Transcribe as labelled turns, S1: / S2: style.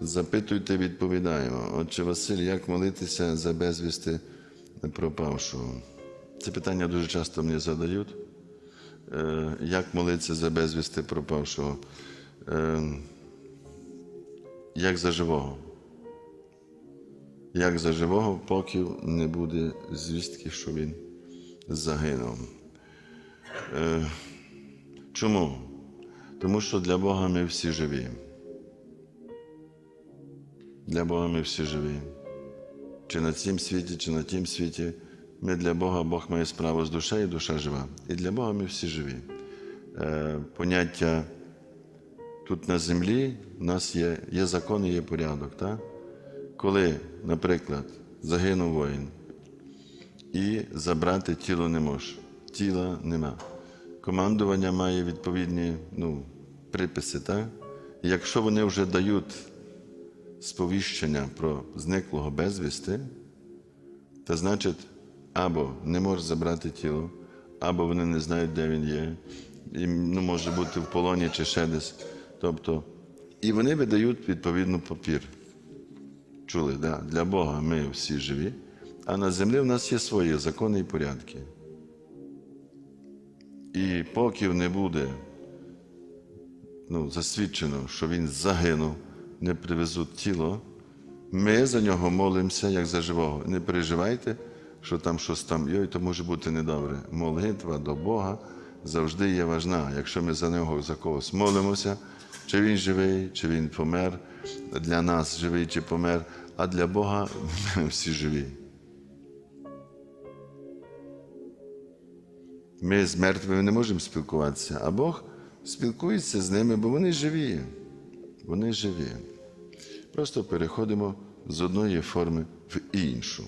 S1: Запитуйте, відповідаємо. Отче Василь, як молитися за безвісти пропавшого? Це питання дуже часто мені задають. Е, Як молитися за безвісти пропавшого? Е, Як за живого? Як за живого, поки не буде звістки, що він загинув. Е, Чому? Тому що для Бога ми всі живі. Для Бога ми всі живі. Чи на цім світі, чи на тім світі. Ми для Бога, Бог має справу з душею, душа жива. І для Бога ми всі живі. Е, поняття тут на землі в нас є, є закон і є порядок. Так? Коли, наприклад, загинув воїн і забрати тіло не може, тіла нема. Командування має відповідні ну, приписи. Так? І якщо вони вже дають сповіщення про зниклого безвісти, то значить, або не може забрати тіло, або вони не знають, де він є, і ну, може бути в полоні чи ще десь. Тобто, і вони видають відповідно папір. Чули, да? для Бога ми всі живі, а на землі в нас є свої закони і порядки. І поки не буде ну, засвідчено, що він загинув, не привезуть тіло, ми за нього молимося, як за живого. Не переживайте, що там щось там йой, то може бути недобре. Молитва до Бога завжди є важна. Якщо ми за нього за когось молимося, чи він живий, чи він помер, для нас живий чи помер, а для Бога ми всі живі. Ми з мертвими не можемо спілкуватися, а Бог спілкується з ними, бо вони живі. Вони живі. Просто переходимо з одної форми в іншу.